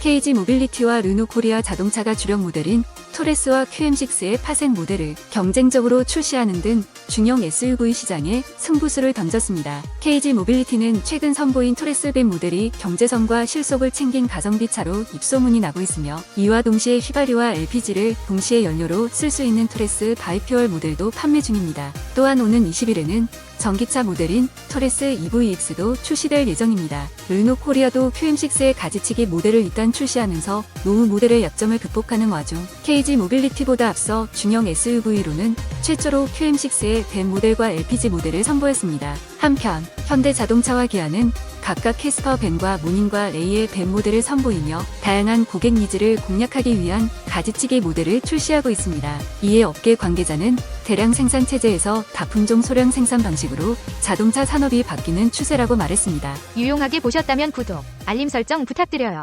KG 모빌리티와 르노 코리아 자동차가 주력 모델인 토레스와 QM6의 파생 모델을 경쟁적으로 출시하는 등 중형 SUV 시장에 승부수를 던졌습니다. KG 모빌리티는 최근 선보인 토레스 벤 모델이 경제성과 실속을 챙긴 가성비 차로 입소문이 나고 있으며 이와 동시에 휘발유와 LPG를 동시에 연료로 쓸 수 있는 토레스 바이퓨얼 모델도 판매 중입니다. 또한 오는 20일에는 전기차 모델인 토레스 EVX도 출시될 예정입니다. 르노 코리아도 QM6의 가지치기 모델을 일단 출시하면서 노후 모델의 약점을 극복하는 와중 KG 모빌리티보다 앞서 중형 SUV로는 최초로 QM6의 벤 모델과 LPG 모델을 선보였습니다. 한편 현대 자동차와 기아는 각각 캐스퍼 벤과 모닝과 레이의 벤 모델을 선보이며 다양한 고객 니즈를 공략하기 위한 가지치기 모델을 출시하고 있습니다. 이에 업계 관계자는 대량 생산 체제에서 다품종 소량 생산 방식으로 자동차 산업이 바뀌는 추세라고 말했습니다. 유용하게 보셨다면 구독, 알림 설정 부탁드려요.